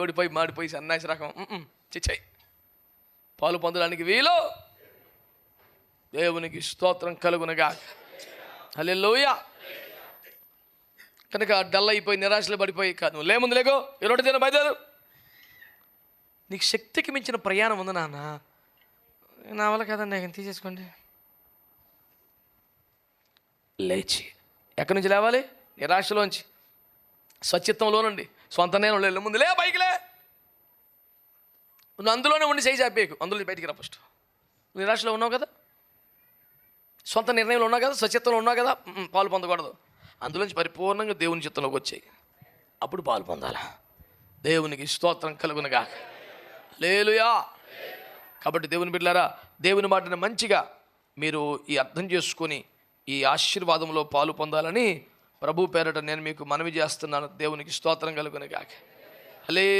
ఓడిపోయి మాడిపోయి సన్నాసి రకం. చిచ్చాయి పాలు పొందడానికి వీలు. దేవునికి స్తోత్రం కలుగునగా హల్లెలూయ. కనుక డల్ అయిపోయి నిరాశలు పడిపోయి కాదు. నువ్వు లేముంది లేకో. ఇరవై దిన బయలుదేరు. నీకు శక్తికి మించిన ప్రయాణం ఉంది నాన్న. నా వల్ల కదండి నేను తీసేసుకోండి. లేచి. ఎక్కడి నుంచి లేవాలి? నిరాశలోంచి. స్వచ్ఛత్వంలో సొంత నేను వెళ్ళు ముందు లే బైక్లే నువ్వు అందులోనే ఉండి చేయి చాపేకు అందులో బయటికి రా ఫస్ట్. నువ్వు నిరాశలో ఉన్నావు కదా? సొంత నిర్ణయంలో ఉన్నావు కదా? స్వచ్ఛత్వంలో ఉన్నావు కదా? పాలు పొందకూడదు. అందులోంచి పరిపూర్ణంగా దేవుని చిత్తంలోకి వచ్చాయి. అప్పుడు పాలు పొందాలా. దేవునికి స్తోత్రం కలుగునగా లేలుయా కాబట్టి దేవుని బిడ్డారా దేవుని మాటను మంచిగా మీరు ఈ అర్థం చేసుకొని ఈ ఆశీర్వాదంలో పాలు పొందాలని ప్రభు పేరట నేను మీకు మనవి చేస్తున్నాను. దేవునికి స్తోత్రం కలుగునిగాక. హలే